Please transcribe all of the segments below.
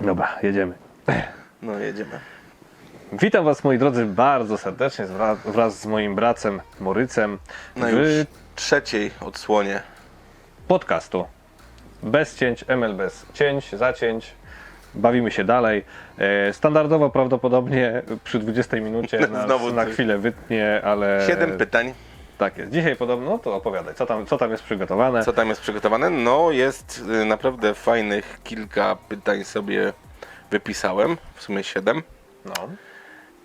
Dobra, jedziemy. No jedziemy. Witam Was moi drodzy bardzo serdecznie wra- wraz z moim bracem Morycem Na w No już trzeciej odsłonie. podcastu. Bez cięć, ML bez cięć, zacięć. Bawimy się dalej. E, Standardowo prawdopodobnie przy 20 minucie nas Znowu na ty. chwilę wytnie, ale Siedem pytań. Tak jest. Dzisiaj podobno, no to opowiadaj, co tam, co tam jest przygotowane. Co tam jest przygotowane? No jest y, naprawdę fajnych kilka pytań sobie wypisałem. W sumie siedem. No.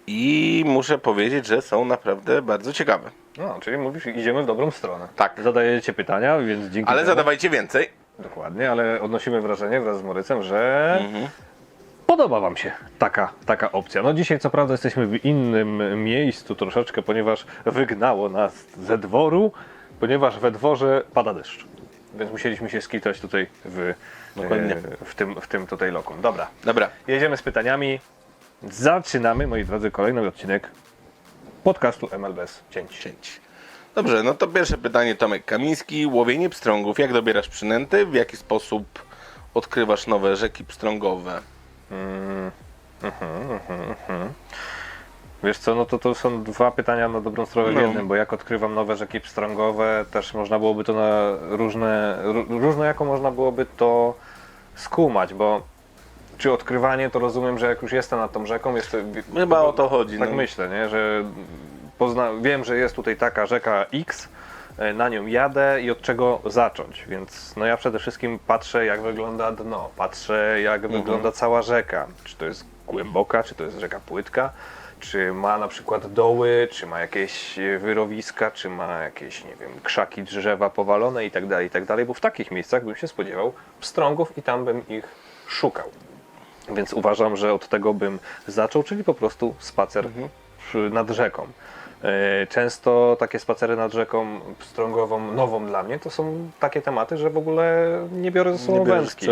I muszę powiedzieć, że są naprawdę bardzo ciekawe. no, czyli mówisz, idziemy w dobrą stronę. Tak. Zadajecie pytania, więc dzięki Ale temu- zadawajcie więcej. Dokładnie, ale odnosimy wrażenie wraz z Morycem, że Mhm. Podoba Wam się taka, taka opcja. No dzisiaj co prawda jesteśmy w innym miejscu troszeczkę, ponieważ wygnało nas ze dworu, ponieważ we dworze pada deszcz. Więc musieliśmy się skitać tutaj w, Dokładnie. e, w, tym, w tym tutaj lokum. Dobra, Dobra. jedziemy z pytaniami. Zaczynamy, moi drodzy, kolejny odcinek podcastu ML bez cięć. Cięć. Dobrze, no to pierwsze pytanie Tomek Kamiński. Łowienie pstrągów. Jak dobierasz przynęty? W jaki sposób odkrywasz nowe rzeki pstrągowe? Wiesz co, no to to są dwa pytania na dobrą stronę w No. jednym, bo jak odkrywam nowe rzeki pstrągowe, też można byłoby to na różne, ró- różno jako można byłoby to skumać, bo czy odkrywanie to rozumiem, że jak już jestem nad tą rzeką, jest Chyba o to chodzi. tak no. myślę, nie? że pozna, wiem, że jest tutaj taka rzeka X, na nią jadę i od czego zacząć, więc no ja przede wszystkim patrzę jak wygląda dno, patrzę jak Mhm. wygląda cała rzeka, czy to jest głęboka, czy to jest rzeka płytka, czy ma na przykład doły, czy ma jakieś e, wyrowiska, czy ma jakieś, nie wiem, krzaki, drzewa powalone i tak dalej, i tak dalej, bo w takich miejscach bym się spodziewał pstrągów i tam bym ich szukał. Więc uważam, że od tego bym zaczął, czyli po prostu spacer przy- nad rzeką. E, Często takie spacery nad rzeką pstrągową, nową dla mnie, to są takie tematy, że w ogóle nie biorę ze sobą wędki,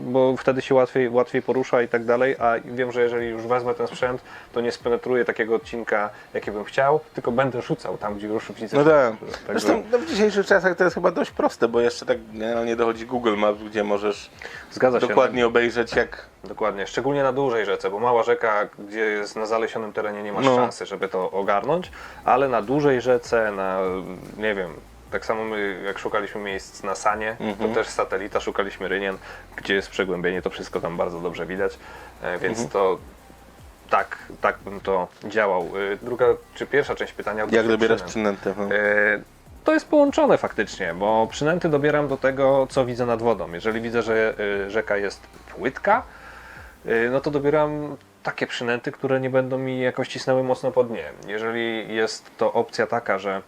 bo wtedy się łatwiej, łatwiej porusza i tak dalej, a wiem, że jeżeli już wezmę ten sprzęt, to nie spenetruję takiego odcinka, jaki bym chciał, tylko będę rzucał tam, gdzie ruszy No tak. Także, Zresztą no, w dzisiejszych czasach to jest chyba dość proste, bo jeszcze tak generalnie dochodzi Google Maps, gdzie możesz zgadza się. dokładnie obejrzeć jak... Dokładnie, szczególnie na dużej rzece, bo mała rzeka, gdzie jest na zalesionym terenie, nie masz No. szansy, żeby to ogarnąć, ale na dużej rzece, na nie wiem, tak samo my jak szukaliśmy miejsc na Sanie, Mhm. to też z satelita szukaliśmy rynien, gdzie jest przegłębienie, to wszystko tam bardzo dobrze widać, e, więc Mhm. to tak, tak bym to działał. E, Druga czy pierwsza część pytania? Jak dobierasz przynęt. przynętę. No. E, To jest połączone faktycznie, bo przynęty dobieram do tego, co widzę nad wodą. Jeżeli widzę, że rzeka jest płytka, no to dobieram takie przynęty, które nie będą mi jakoś cisnęły mocno po dnie. Jeżeli jest to opcja taka, że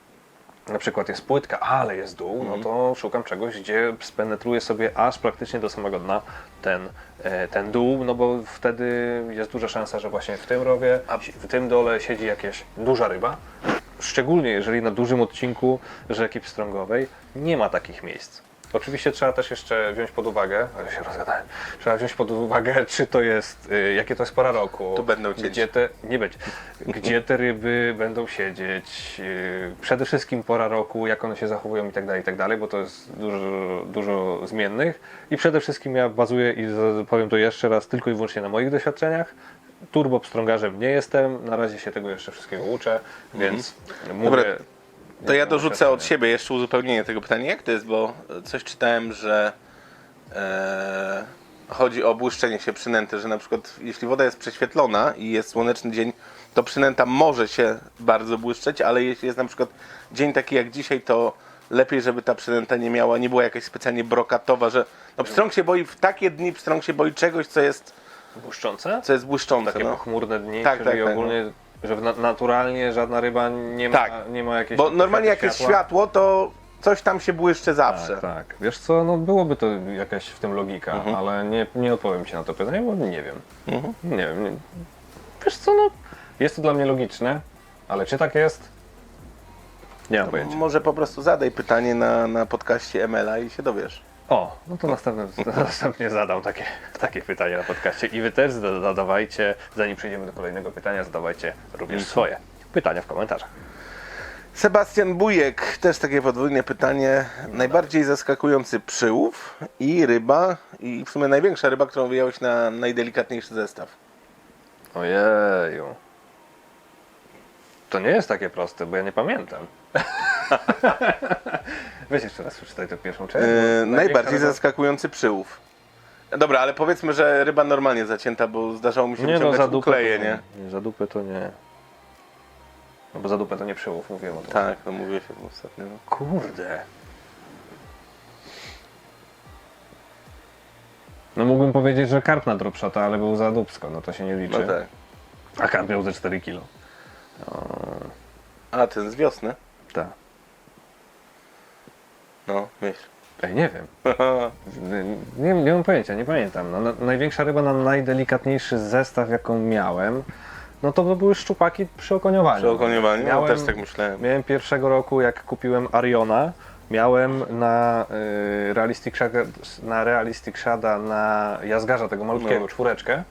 na przykład jest płytka, ale jest dół, no to szukam czegoś, gdzie spenetruję sobie aż praktycznie do samego dna ten, e, ten dół, no bo wtedy jest duża szansa, że właśnie w tym rowie, w tym dole siedzi jakaś duża ryba. Szczególnie jeżeli na dużym odcinku rzeki pstrągowej nie ma takich miejsc. Oczywiście trzeba też jeszcze wziąć pod uwagę, ale się rozgadałem, trzeba wziąć pod uwagę, czy to jest, y, jakie to jest pora roku, Tu będą cięcia. gdzie te, nie będzie, gdzie te ryby będą siedzieć, yy, przede wszystkim pora roku, jak one się zachowują i tak dalej, i tak dalej, bo to jest dużo, dużo zmiennych. I przede wszystkim ja bazuję i z- powiem to jeszcze raz tylko i wyłącznie na moich doświadczeniach. Turbo pstrągarzem nie jestem, na razie się tego jeszcze wszystkiego uczę, więc mówię... Dobra, To ja dorzucę od siebie jeszcze uzupełnienie tego pytania. Jak to jest, bo coś czytałem, że e, chodzi o błyszczenie się przynęty, że na przykład jeśli woda jest prześwietlona i jest słoneczny dzień, to przynęta może się bardzo błyszczeć, ale jeśli jest na przykład dzień taki jak dzisiaj, to lepiej, żeby ta przynęta nie miała, nie była jakaś specjalnie brokatowa, że no pstrąg się boi, w takie dni pstrąg się boi czegoś, co jest, Błyszczące? co jest błyszczące. Takie No. pochmurne dni, Tak, czyli tak, tak, ogólnie, że w na naturalnie żadna ryba nie ma, Tak. nie ma jakiejś... Bo normalnie jak jest światło, to coś tam się błyszczy zawsze. Tak, tak. Wiesz co, no byłoby to jakaś w tym logika, Mhm. ale nie, nie odpowiem Ci na to pytanie, bo nie wiem. Mhm. Nie wiem. Nie. Wiesz co, no jest to dla mnie logiczne, ale czy tak jest? Nie mam pojęcia. Może po prostu zadaj pytanie na, na podcaście MLA i się dowiesz. O, no to następnie, następnie zadam takie, takie pytanie na podcaście i Wy też zada- zadawajcie, zanim przejdziemy do kolejnego pytania, zadawajcie również swoje pytania w komentarzach. Sebastian Bujek, też takie podwójne pytanie. Najbardziej zaskakujący przyłów i ryba, i w sumie największa ryba, którą wyjąłeś na najdelikatniejszy zestaw. Ojeju. To nie jest takie proste, bo ja nie pamiętam. Weź jeszcze raz przeczytaj tę pierwszą część. Yy, najbardziej ryba- zaskakujący przyłów. Dobra, ale powiedzmy, że ryba normalnie zacięta, bo zdarzało mi się Nie no, wyciągać za dupę ukleje, to nie? nie. Za dupę to nie. No bo za dupę to nie przyłów, mówiłem o tym. Tak, no mówię się ostatnio. No. Kurde. No mógłbym powiedzieć, że karp na dropshota, ale był za dupsko, no to się nie liczy. no tak. A karp miał ze 4 kilo. A, ten z wiosny? Tak. No, myśl. Ej, nie wiem. Nie, nie mam pojęcia, nie pamiętam. No, na, największa ryba na najdelikatniejszy zestaw, jaką miałem, no to były szczupaki przy okoniowaniu. Przy okoniowaniu? No, Miałem, też tak myślałem. miałem pierwszego roku, jak kupiłem Ariona, miałem na y, Realistic Shada, na Realistic Shada, na Jazgarza tego malutkiego, No. czwóreczkę,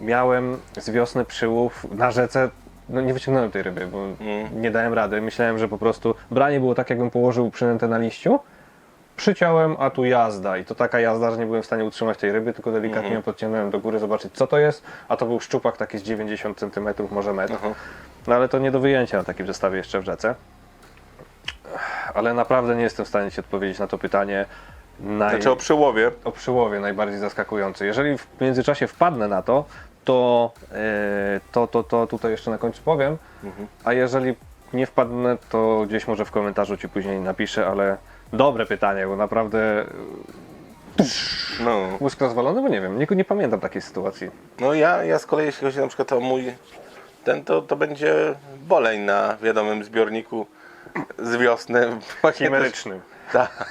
miałem z wiosny przyłów na rzece, no nie wyciągnąłem tej ryby, bo Mm. nie dałem rady. Myślałem, że po prostu branie było tak, jakbym położył przynętę na liściu, przyciąłem, a tu jazda. I to taka jazda, że nie byłem w stanie utrzymać tej ryby, tylko delikatnie Mhm. ją podciągnąłem do góry, zobaczyć co to jest, a to był szczupak taki z 90 cm, może metr. Aha. No ale to nie do wyjęcia na takim zestawie jeszcze w rzece. Ale naprawdę nie jestem w stanie Ci odpowiedzieć na to pytanie. Naj... Znaczy o przyłowie. o przyłowie najbardziej zaskakujący. Jeżeli w międzyczasie wpadnę na to, to, yy, to, to, to tutaj jeszcze na końcu powiem, Mhm. a jeżeli nie wpadnę, to gdzieś może w komentarzu Ci później napiszę, ale dobre pytanie, bo naprawdę No. błysk rozwalony, bo nie wiem, nie, nie pamiętam takiej sytuacji. No ja, ja z kolei, jeśli chodzi na przykład o mój ten, to, to będzie boleń na wiadomym zbiorniku z wiosny. Właśnie Chimeryczny. Tak,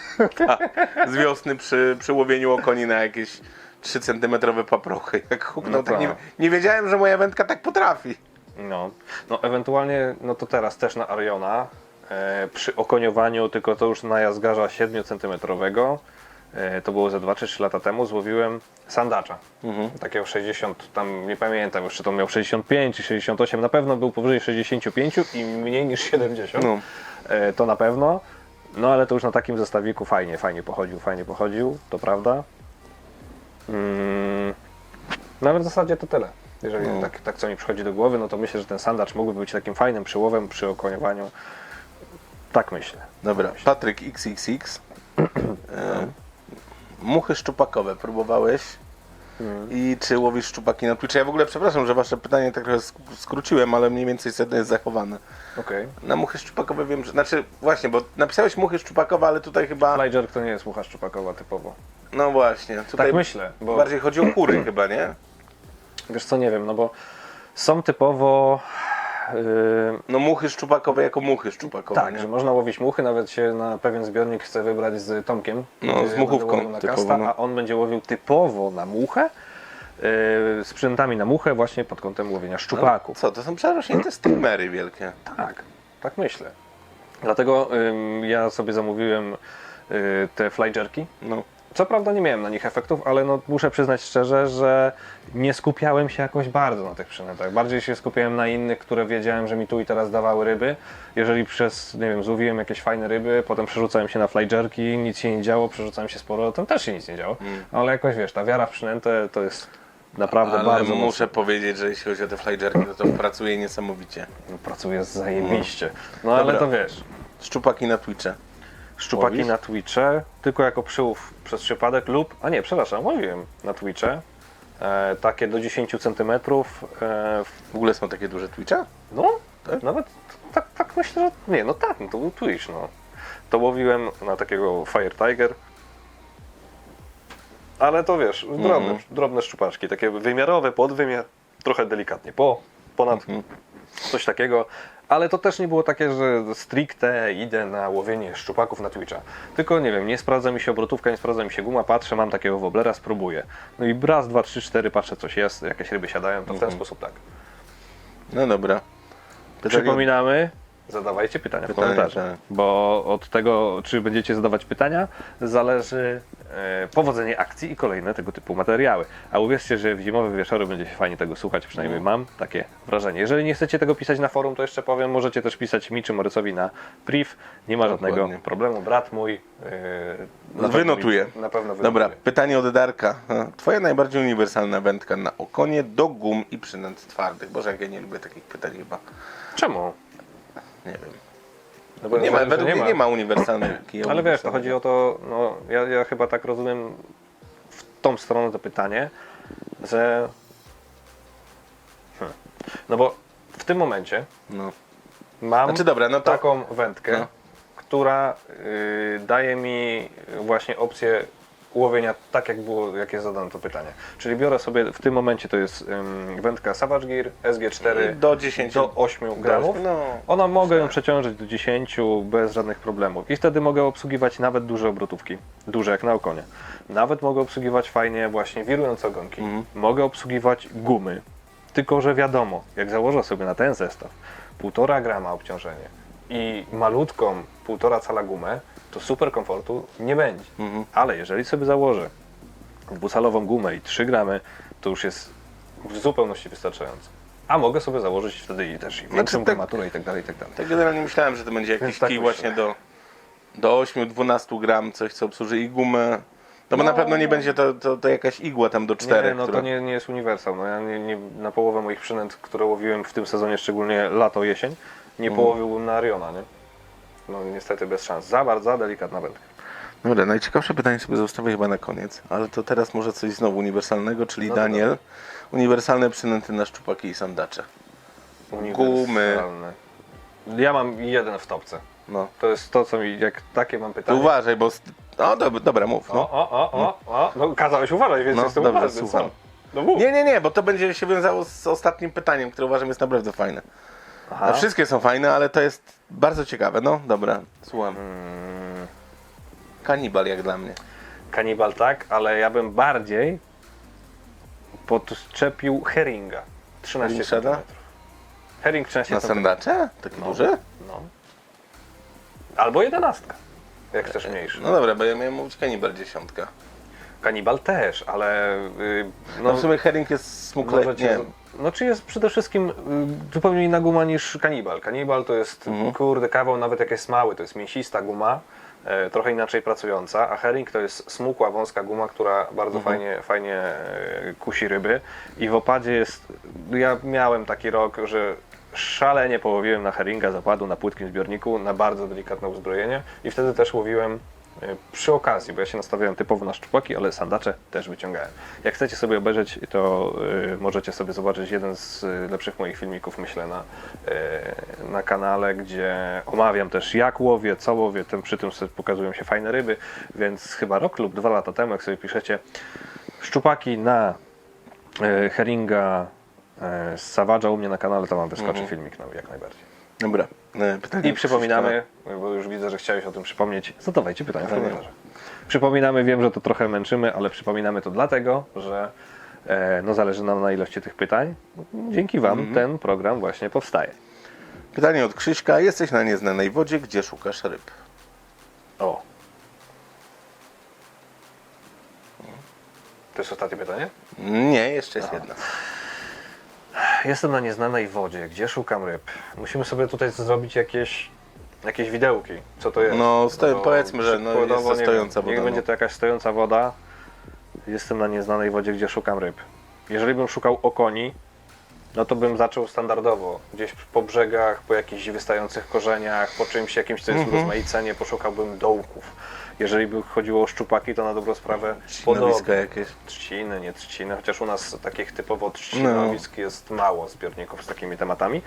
tak. Z wiosny przy, przy łowieniu okoni na jakieś 3 cm paprochy. Jak huknął, No tak nie, tak. nie wiedziałem, że moja wędka tak potrafi. No, no ewentualnie, no to teraz też na Ariona, e, przy okoniowaniu, tylko to już na jazgarza 7 cm, e, to było ze 2 czy 3 lata temu, złowiłem sandacza. Mhm. Takiego 60, tam nie pamiętam już, czy to miał 65 czy 68, na pewno był powyżej 65 i mniej niż 70. No. E, to na pewno. No ale to już na takim zestawiku fajnie, fajnie pochodził, fajnie pochodził, to prawda. Mm, no ale w zasadzie to tyle. Jeżeli No. tak, tak co mi przychodzi do głowy, no to myślę, że ten sandacz mógłby być takim fajnym przyłowem przy okoniowaniu. Tak myślę. Dobra, Patryk XXX. E, muchy szczupakowe próbowałeś? I czy łowisz szczupaki na Twitchu? Ja w ogóle przepraszam, że wasze pytanie tak trochę sk- skróciłem, ale mniej więcej sedno jest zachowane. Okej. Na muchy szczupakowe wiem, że... Znaczy, właśnie, bo napisałeś muchy szczupakowe, ale tutaj chyba... Flyger to nie jest mucha szczupakowa typowo. No właśnie, tutaj Tak myślę, bo bardziej chodzi o kury chyba, nie? wiesz co, nie wiem, no bo są typowo... Yy, No muchy szczupakowe jako muchy szczupakowe, Tak, nie? że można łowić muchy, nawet się na pewien zbiornik chce wybrać z Tomkiem. No, Yy, z muchówką na typowo, kasta, no. A on będzie łowił typowo na muchę, yy, z przynętami na muchę właśnie pod kątem łowienia No, szczupaków. co, to są przerośnięte streamery wielkie. Tak, tak myślę. Dlatego ym, ja sobie zamówiłem yy, te flyjerki. No. Co prawda nie miałem na nich efektów, ale no, muszę przyznać szczerze, że nie skupiałem się jakoś bardzo na tych przynętach. Bardziej się skupiałem na innych, które wiedziałem, że mi tu i teraz dawały ryby. Jeżeli przez, nie wiem, złowiłem jakieś fajne ryby, potem przerzucałem się na flyjerki, nic się nie działo, przerzucałem się z powrotem, też się nic nie działo. Ale jakoś wiesz, ta wiara w przynętę to jest naprawdę Mm. Ale bardzo muszę mocno. powiedzieć, że jeśli chodzi o te flyjerki, to, to pracuje niesamowicie. Pracuje zajebiście. No ale Dobra. to wiesz, Szczupaki na Twitche. Szczupaki na Twitche, tylko jako przyłów przez przypadek lub, a nie, przepraszam, łowiłem na Twitche. E, takie do 10 cm. E, w- ogóle są takie duże Twitche? no, Tak? nawet tak, tak myślę, że nie, no tak, no to był Twitch, no. To łowiłem na takiego Fire Tiger. Ale to wiesz, drobne, Mhm. drobne szczupaczki, takie wymiarowe, podwymiar, trochę delikatnie po, ponad, Mhm. Coś takiego. Ale to też nie było takie, że stricte idę na łowienie szczupaków na Twitcha. Tylko nie wiem, nie sprawdza mi się obrotówka, nie sprawdza mi się guma, patrzę, mam takiego woblera, spróbuję. No i raz, dwa, trzy, cztery, patrzę coś jest, jakieś ryby siadają, to w ten Mhm. sposób tak. No dobra. Pytanie- Przypominamy, zadawajcie pytania w Pytania, komentarzach. tak. Bo od tego, czy będziecie zadawać pytania, zależy e, powodzenie akcji i kolejne tego typu materiały. A uwierzcie, że w zimowe wieczory będzie się fajnie tego słuchać, przynajmniej No. mam takie wrażenie. Jeżeli nie chcecie tego pisać na forum, to jeszcze powiem, możecie też pisać mi czy Morycowi na priv. Nie ma żadnego Dokładnie. problemu. Brat mój e, na Wynotuje. Na pewno wynotuje. Dobra, pytanie od Darka. Twoja najbardziej uniwersalna wędka na okonie do gum i przynęt twardych. Boże, jak ja nie lubię takich pytań chyba. Czemu? Nie wiem. No bo Nie ma, według mnie nie ma uniwersalnej kija Ale wiesz, to uniwersalnego. chodzi o to, no ja, ja chyba tak rozumiem w tą stronę to pytanie, że hmm. no bo w tym momencie No. mam Znaczy dobra, no to... taką wędkę, No. która y, daje mi właśnie opcję łowienia tak jak było, jak jest zadane to pytanie. Czyli biorę sobie w tym momencie to jest ym, wędka Savage Gear SG4 Do 10. do 8 gramów. No. Ona mogę ją przeciążyć do 10 bez żadnych problemów. I wtedy mogę obsługiwać nawet duże obrotówki. Duże jak na okonie. Nawet mogę obsługiwać fajnie właśnie wirujące ogonki. Mhm. Mogę obsługiwać gumy. Tylko, że wiadomo, jak założę sobie na ten zestaw 1,5 grama obciążenie i malutką 1,5 cala gumę, to super komfortu nie będzie. Mhm. Ale jeżeli sobie założę dwucalową gumę i 3 gramy, to już jest w zupełności wystarczające. A mogę sobie założyć wtedy i też i większą tak- gramaturę i tak dalej, i tak dalej. Tak generalnie myślałem, że to będzie jakiś tak kij właśnie do, do 8-12 gram, coś co obsłuży i gumę. No bo No. na pewno nie będzie to, to, to jakaś igła tam do 4. Nie, no to nie, nie jest uniwersal. No ja nie, nie, na połowę moich przynęt, które łowiłem w tym sezonie, szczególnie lato, jesień, nie Mhm. połowiłbym na Ariona, nie? No niestety bez szans. Za bardzo, za delikatna wędka. Dobra, najciekawsze pytanie sobie zostawię chyba na koniec, ale to teraz może coś znowu uniwersalnego, czyli No Daniel. Uniwersalne przynęty na szczupaki i sandacze. Uniwersalne. Ja mam jeden w topce. No. To jest to, co mi, jak takie mam pytanie. uważaj, bo... st- No dobra, dobra mów. O, No. o, o, o, o. No kazałeś uważać, więc No, jestem dobrze, uważny. słucham. No mów. Nie, nie, nie, bo to będzie się wiązało z ostatnim pytaniem, które uważam jest naprawdę fajne. Aha. No, wszystkie są fajne, ale to jest bardzo ciekawe. No, dobra, słucham. Mm, Kanibal jak dla mnie. kanibal tak, ale ja bym bardziej podczepił heringa. 13 Heringa? cm. Herring 13 Na sandacze? Taki No. duży? No. Albo jedenastka, jak chcesz mniejszy. No dobra, bo ja miałem mówić kanibal dziesiątka. Kanibal też, ale y, No, no, w sumie herring jest smukle... możecie, Nie, no czy jest przede wszystkim y, zupełnie inna guma niż kanibal. Kanibal to jest Mhm. kurde kawał nawet jak jest mały, to jest mięsista guma, e, trochę inaczej pracująca, a herring to jest smukła, wąska guma, która bardzo Mhm. fajnie, fajnie e, kusi ryby i w opadzie jest, ja miałem taki rok, że szalenie połowiłem na herringa zapadu na płytkim zbiorniku, na bardzo delikatne uzbrojenie i wtedy też łowiłem przy okazji, bo ja się nastawiałem typowo na szczupaki, ale sandacze też wyciągałem. Jak chcecie sobie obejrzeć, to y, możecie sobie zobaczyć jeden z y, lepszych moich filmików, myślę, na, y, na kanale, gdzie omawiam też jak łowię, co łowię, tym, przy tym pokazują się fajne ryby, więc chyba rok lub dwa lata temu, jak sobie piszecie szczupaki na y, heringa y, z Savage'a u mnie na kanale, to wam wyskoczy Mhm. filmik, no, jak najbardziej. Dobra. E, Pytanie I przypominamy, bo już widzę, że chciałeś o tym przypomnieć, zadawajcie pytania w komentarzach. Przypominamy, wiem, że to trochę męczymy, ale przypominamy to dlatego, że e, no zależy nam na ilości tych pytań. Dzięki Wam ten program właśnie powstaje. Pytanie od Krzyśka. Jesteś na nieznanej wodzie, gdzie szukasz ryb? O. To jest ostatnie pytanie? Nie, jeszcze jest jedna. Jestem na nieznanej wodzie. Gdzie szukam ryb? Musimy sobie tutaj zrobić jakieś, jakieś widełki. Co to jest? No, sto- Bo powiedzmy, że no, przykładowo, jest to nie stojąca wiem, Niech woda, będzie no. to jakaś stojąca woda. Jestem na nieznanej wodzie, gdzie szukam ryb. Jeżeli bym szukał okoni, no to bym zaczął standardowo. Gdzieś po brzegach, po jakichś wystających korzeniach, po czymś jakimś, co jest Mhm. urozmaicenie, poszukałbym dołków. Jeżeli by chodziło o szczupaki, to na dobrą sprawę podobnie. jakieś. Trzciny, nie trzciny, chociaż u nas takich typowo trzcinowisk jest mało zbiorników z takimi tematami.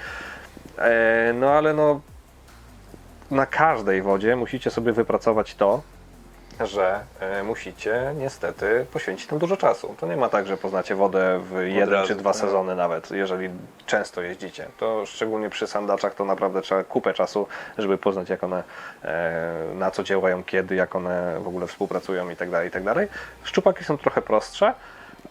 E, no ale no na każdej wodzie musicie sobie wypracować to, że e, musicie niestety poświęcić tam dużo czasu. To nie ma tak, że poznacie wodę w jeden razu, czy dwa tak. sezony nawet, jeżeli często jeździcie. To szczególnie przy sandaczach to naprawdę trzeba kupę czasu, żeby poznać jak one, e, na co działają, kiedy, jak one w ogóle współpracują i tak dalej, i tak dalej. Szczupaki są trochę prostsze,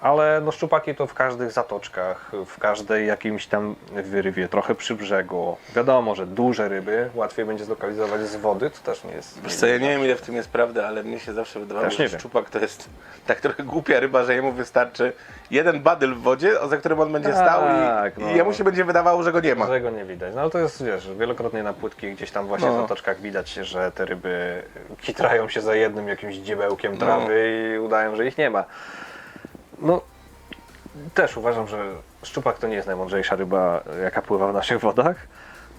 ale no szczupaki to w każdych zatoczkach, w każdej jakimś tam wyrywie, trochę przy brzegu. Wiadomo, że duże ryby łatwiej będzie zlokalizować z wody, to też nie jest... Wiesz co, ja nie wiem ile w tym jest prawdy, ale mnie się zawsze wydawało, Też nie że wiem. szczupak to jest tak trochę głupia ryba, że jemu wystarczy jeden badyl w wodzie, za którym on będzie Tak, stał i, no. i jemu się będzie wydawało, że go nie ma. Że go nie widać. No ale to jest, wiesz, wielokrotnie na płytkich gdzieś tam właśnie No. w zatoczkach widać, że te ryby kitrają się za jednym jakimś dziebełkiem trawy i udają, że ich nie ma. No, też uważam, że szczupak to nie jest najmądrzejsza ryba, jaka pływa w naszych wodach.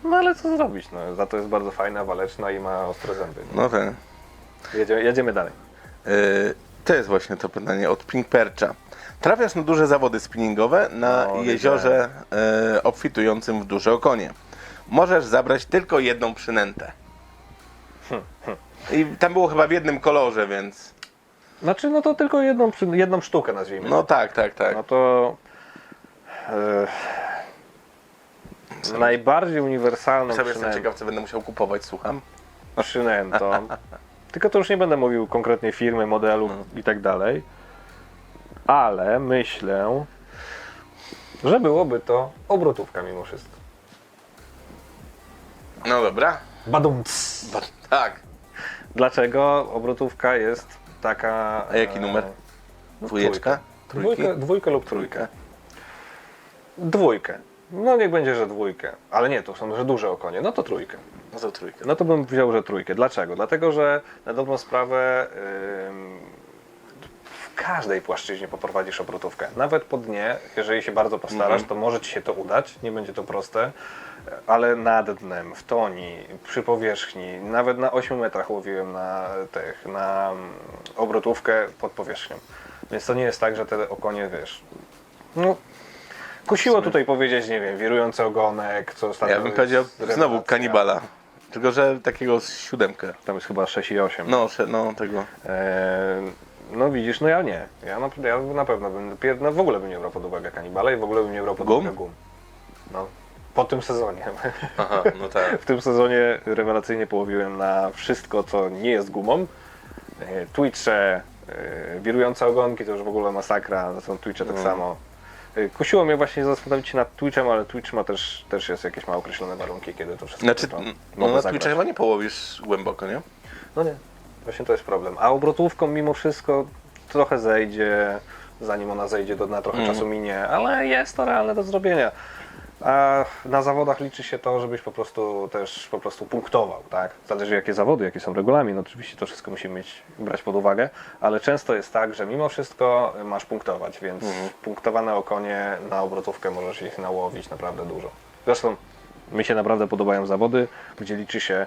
No ale co zrobić, no, za to jest bardzo fajna, waleczna i ma ostre zęby. No ten. Jedziemy, jedziemy dalej. Yy, to jest właśnie to pytanie od Pink Percha. Trafiasz na duże zawody spinningowe na jeziorze yy, obfitującym w duże okonie. Możesz zabrać tylko jedną przynętę. I tam było chyba w jednym kolorze, więc. Znaczy, no to tylko jedną, jedną sztukę nazwijmy. No tak, tak, tak. No to e, najbardziej uniwersalną Sobie jestem ciekaw, co będę musiał kupować, słucham. przynętą, tylko to już nie będę mówił konkretnej firmy, modelu i tak dalej, ale myślę, że byłoby to obrotówka mimo wszystko. No dobra. Badumc. Ba- Tak. Dlaczego obrotówka jest taka... A jaki e, numer? Dwójeczka? Trójki? Dwójkę, dwójkę lub trójkę. Dwójkę. No niech będzie, że dwójkę. Ale nie, to są, że duże okonie. No to trójkę. No to trójkę. No to bym wziął, że trójkę. Dlaczego? Dlatego, że na dobrą sprawę ym, w każdej płaszczyźnie poprowadzisz obrotówkę. Nawet po dnie, jeżeli się bardzo postarasz, Mhm. to może Ci się to udać. Nie będzie to proste. Ale nad dnem, w toni, przy powierzchni, nawet na 8 metrach łowiłem na, tych, na mm, obrotówkę pod powierzchnią. Więc to nie jest tak, że te okonie, wiesz, no, kusiło tutaj powiedzieć, nie wiem, wirujący ogonek, co ostatnio Ja bym powiedział rewelacja. znowu kanibala. Tylko, że takiego z siódemkę. Tam jest chyba 6 i 8. No, sze- no tego. Eee, no widzisz, no ja nie. Ja na, ja na pewno bym, pier- no w ogóle bym nie brał pod uwagę kanibala i w ogóle bym nie brał pod Gum? uwagę gum. No, po tym sezonie. Aha, no tak. W tym sezonie rewelacyjnie połowiłem na wszystko, co nie jest gumą. E, Twitche, e, wirujące ogonki, to już w ogóle masakra, są Twitche tak No. samo. E, Kusiło mnie właśnie zastanowić się nad Twitchem, ale Twitch ma też, też jest jakieś ma określone warunki, kiedy to wszystko Znaczy, to no mogę na. Twitcha chyba nie połowisz głęboko, nie? No nie, właśnie to jest problem. A obrotówką mimo wszystko trochę zejdzie, zanim ona zejdzie do dna, trochę Mhm. czasu minie, ale jest to realne do zrobienia. A na zawodach liczy się to, żebyś po prostu też po prostu punktował, tak? Zależy jakie zawody, jakie są regulamin, oczywiście to wszystko musimy mieć, brać pod uwagę, ale często jest tak, że mimo wszystko masz punktować, więc Mhm. punktowane okonie na obrotówkę możesz ich nałowić naprawdę dużo. Zresztą mi się naprawdę podobają zawody, gdzie liczy się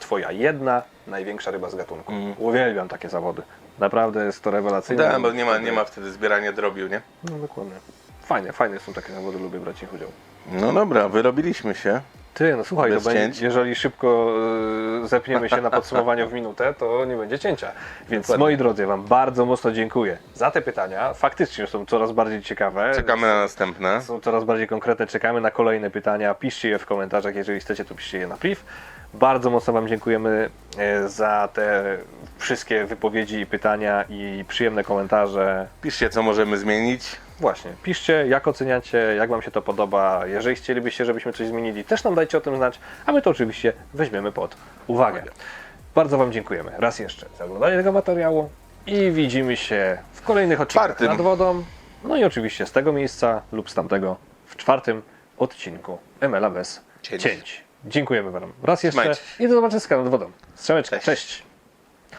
Twoja jedna największa ryba z gatunku. Mhm. Uwielbiam takie zawody. Naprawdę jest to rewelacyjne. Tak, bo nie ma, nie ma wtedy zbierania drobiu, nie? No dokładnie. Fajnie, fajne są takie zawody, lubię brać w nich udział. No dobra, wyrobiliśmy się. Ty, no słuchaj, Bez to będzie, cięć. jeżeli szybko y, zepniemy się na podsumowanie w minutę, to nie będzie cięcia. Więc Dokładnie. moi drodzy, Wam bardzo mocno dziękuję za te pytania. Faktycznie są coraz bardziej ciekawe. Czekamy na następne. Są coraz bardziej konkretne, czekamy na kolejne pytania. Piszcie je w komentarzach, jeżeli chcecie, to piszcie je na priv. Bardzo mocno Wam dziękujemy e, za te wszystkie wypowiedzi i pytania i przyjemne komentarze. Piszcie, co możemy zmienić. Właśnie, piszcie, jak oceniacie, jak Wam się to podoba. Jeżeli chcielibyście, żebyśmy coś zmienili, też nam dajcie o tym znać, a my to oczywiście weźmiemy pod uwagę. Bardzo Wam dziękujemy raz jeszcze za oglądanie tego materiału i widzimy się w kolejnych odcinkach Czwartym. nad wodą. No i oczywiście z tego miejsca lub z tamtego w czwartym odcinku MLA bez Cięć. Dziękujemy Wam raz jeszcze Trzymajcie się. i do zobaczenia nad wodą. Strzałeczka, cześć.